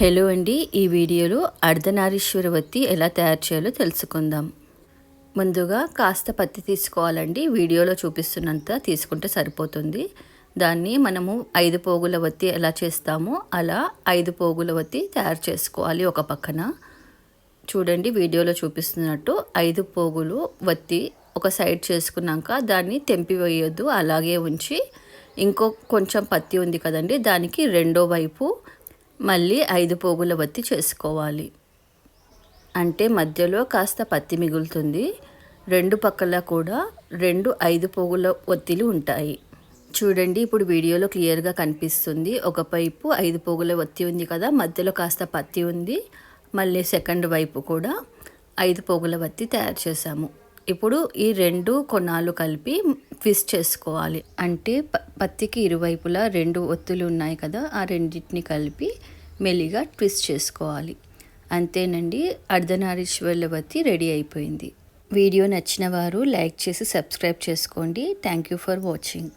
Hello అండి ఈ వీడియోలో అర్ధనారీశ్వరవతి ఎలా తయారు చేయాలో తెలుసుకుందాం. ముందుగా కాస్త పత్తి తీసుకోవాలండి. వీడియోలో చూపిస్తున్నంత తీసుకుంటే సరిపోతుంది. దాన్ని మనము ఐదు పోగుల వత్తి ఎలా చేస్తామో అలా ఐదు పోగుల వత్తి తయారు చేసుకోవాలి ఒక పక్కన. చూడండి వీడియోలో చూపిస్తున్నట్టు ఐదు పోగులు వత్తి ఒక సైడ్ చేసుకున్నాక దాన్ని తెంపివేయొద్దు అలాగే ఉంచి ఇంకో కొంచెం పత్తి ఉంది కదండి దానికి రెండో వైపు మళ్ళీ ఐదు పోగుల వత్తి చేసుకోవాలి. అంటే మధ్యలో కాస్త పత్తి మిగులుతుంది. రెండు పక్కల కూడా రెండు ఐదు పోగుల ఒత్తిలు ఉంటాయి. చూడండి ఇప్పుడు వీడియోలో క్లియర్గా కనిపిస్తుంది. ఒక వైపు ఐదు పోగుల ఒత్తి ఉంది కదా మధ్యలో కాస్త పత్తి ఉంది. మళ్ళీ సెకండ్ వైపు కూడా ఐదు పోగుల వత్తి తయారు చేసాము ఇప్పుడు ఈ రెండు కొనాలు కలిపి ట్విస్ట్ చేసుకోవాలి. అంటే పత్తికి ఇరువైపులా రెండు ఒత్తులు ఉన్నాయి కదా ఆ రెండింటిని కలిపి మెల్లిగా ట్విస్ట్ చేసుకోవాలి. అంతేనండి అర్ధనారీశ్వర్లవతి రెడీ అయిపోయింది. వీడియో నచ్చిన వారు లైక్ చేసి సబ్స్క్రైబ్ చేసుకోండి. Thank you for watching.